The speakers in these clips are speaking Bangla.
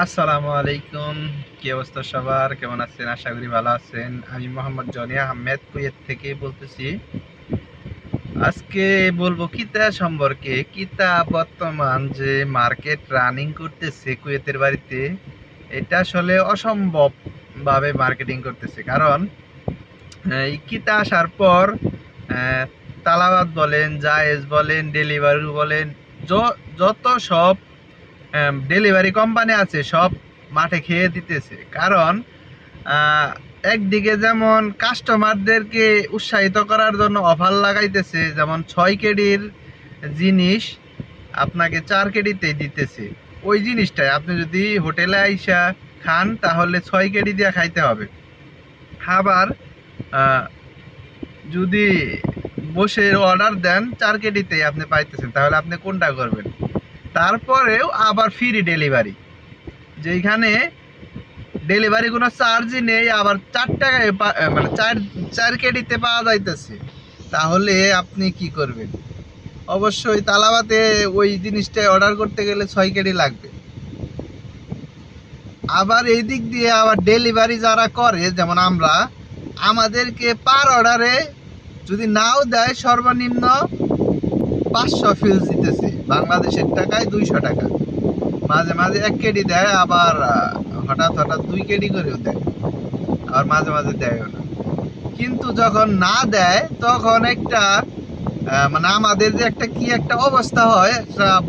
আসসালামু আলাইকুম। কি অবস্থা সবার? কেমন আছেন? আশা করি ভালো আছেন। আমি মোহাম্মদ জনি আহমেদ, কুয়েত থেকে বলতেছি। আজকে বলব কিতা সম্পর্কে? কিতা বর্তমান যে মার্কেট রানিং করতেছে কুয়েতের বাড়িতে, এটা আসলে অসম্ভব ভাবে মার্কেটিং করতেছে। কারণ এই কিতা আসার পর তালাবাদ বলেন, জায়েজ বলেন, ডেলিভারি বলেন যত সব ডেলিভারি কোম্পানি আছে সব মাঠে খেয়ে দিতেছে। কারণ একদিকে যেমন কাস্টমারদেরকে উৎসাহিত করার জন্য অফার লাগাইতেছে যেমন ছয় কেডির জিনিস আপনাকে চার কেডিতে দিতেছে। ওই জিনিসটাই আপনি যদি হোটেলে আইসা খান তাহলে ছয় কেডি দিয়ে খাইতে হবে। আহ, যদি বসে অর্ডার দেন চার কেডিতেই আপনি পাইতেছেন তাহলে আপনি কোনটা করবেন? তারপরেও আবার ফ্রি ডেলিভারি যেখানে ডেলিভারি কোনো চার্জই নেই, আবার চার টাকায় মানে চার চার কেডিতে পাওয়া যাইতেছে। তাহলে আপনি কি করবেন? অবশ্যই তালাবাতে ওই জিনিসটা অর্ডার করতে গেলে ছয় কেডি লাগবে। আবার এই দিক দিয়ে আবার ডেলিভারি যারা করে, যেমন আমরা, আমাদেরকে পার অর্ডারে যদি নাও দেয় সর্বনিম্ন পাঁচশো ফিউজ দিতেছে। বাংলাদেশের টাকায় দুইশো টাকা। মাঝে মাঝে এক কেডি দেয়, আবার হঠাৎ হঠাৎ দুই কেডি করেও দেয়। আবার মাঝে মাঝে দেয়ও না। কিন্তু যখন না দেয়, তখন একটা মানে আমাদের যে একটা কি একটা অবস্থা হয়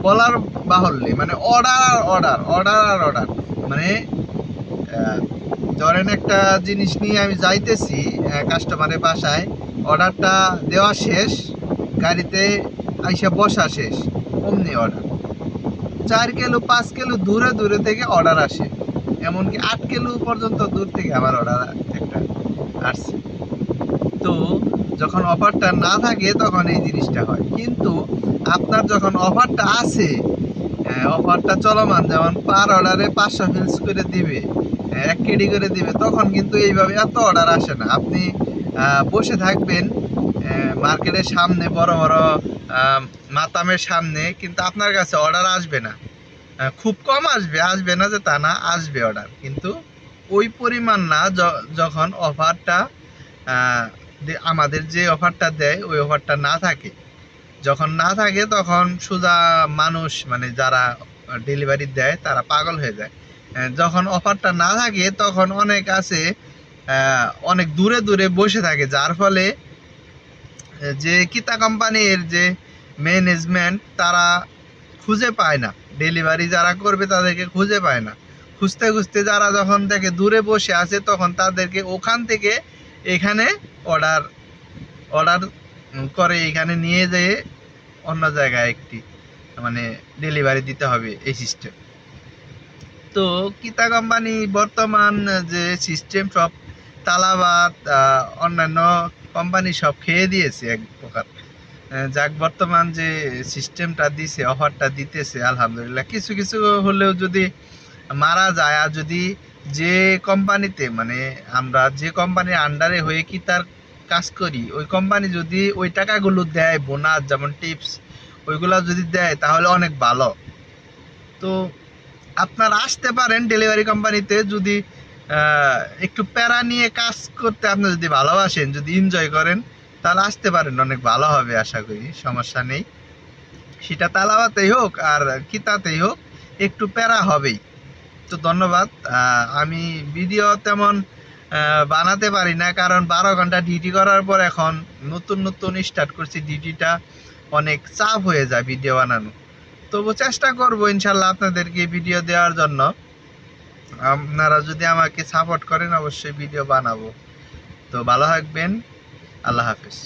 বলার বাহুল্যে। মানে অর্ডার আর অর্ডার অর্ডার আর অর্ডার মানে ধরেন একটা জিনিস নিয়ে আমি যাইতেছি কাস্টমারের বাসায় অর্ডারটা দেওয়া শেষ, গাড়িতে আইসা বসা শেষ, অমনি অর্ডার চার কিলো, পাঁচ কিলো দূরে দূরে থেকে অর্ডার আসে। এমনকি আট কিলো পর্যন্ত দূর থেকে আমার অর্ডার একটা আসছে। তো যখন অফারটা না থাকে তখন এই জিনিসটা হয়। কিন্তু আপনার যখন অফারটা আছে অফারটা চলমান, যেমন পার অর্ডারে পাঁচশো ফিলস করে দিবে এক কেডি করে দিবে, তখন কিন্তু এইভাবে এত অর্ডার আসে না। আপনি বসে থাকবেন মার্কেটের সামনে বড় বড় মাতামের সামনে, কিন্তু আপনার কাছে অর্ডার আসবে না। খুব কম আসবে আসবে না যে তা না, আসবে অর্ডার কিন্তু ওই পরিমাণ না যখন অফারটা আমাদের যে অফারটা দেয়, ওই অফারটা না থাকে। যখন না থাকে, তখন সোজা মানুষ মানে যারা ডেলিভারি দেয়, তারা পাগল হয়ে যায়। যখন অফারটা না থাকে, তখন অনেক আছে অনেক দূরে দূরে বসে থাকে। যার ফলে যে কিতা কোম্পানির যে ম্যানেজমেন্ট তারা খুঁজে পায় না। ডেলিভারি যারা করবে তাদেরকে খুঁজে পায় না। খুঁজতে খুঁজতে যারা যখন থেকে দূরে বসে আছে, তখন তাদেরকে ওখান থেকে এখানে অর্ডার অর্ডার করে এখানে নিয়ে যেয়ে অন্য জায়গায় একটি মানে ডেলিভারি দিতে হবে এই সিস্টেম তো কিতা কোম্পানি বর্তমান যে সিস্টেম সব তালাবাদ অন্যান্য কোম্পানি সব খেয়ে দিয়েছে এক প্রকার। যাক, বর্তমান যে সিস্টেমটা দিছে অফারটা দিতেছে, আলহামদুলিল্লাহ। কিছু কিছু হলেও যদি মারা যায় আর যদি যে কোম্পানিতে মানে আমরা যে কোম্পানির আন্ডারে হয়ে কি তার কাজ করি, ওই কোম্পানি যদি ওই টাকাগুলো দেয় বোনাস যেমন টিপস ওইগুলো যদি দেয়, তাহলে অনেক ভালো। তো আপনারা আসতে পারেন ডেলিভারি কোম্পানিতে যদি একটু প্যারা নিয়ে কাজ করতে আপনি যদি ভালোবাসেন, যদি এনজয় করেন তাহলে আসতে পারেন, অনেক ভালো হবে আশা করি, সমস্যা নেই। সেটা তালাবাতেই হোক আর কিতাতেই হোক, একটু প্যারা হবেই। তো ধন্যবাদ আমি ভিডিও তেমন বানাতে পারি না, কারণ বারো ঘণ্টা ডিউটি করার পর এখন নতুন নতুন স্টার্ট করছি ডিউটিটা অনেক চাপ হয়ে যায় ভিডিও বানানো। তবু চেষ্টা করব ইনশাল্লাহ আপনাদেরকে ভিডিও দেওয়ার জন্য। আপনারা যদি আমাকে সাপোর্ট করেন, অবশ্যই ভিডিও বানাবো। তো ভালো থাকবেন। আল্লাহ হাফিজ।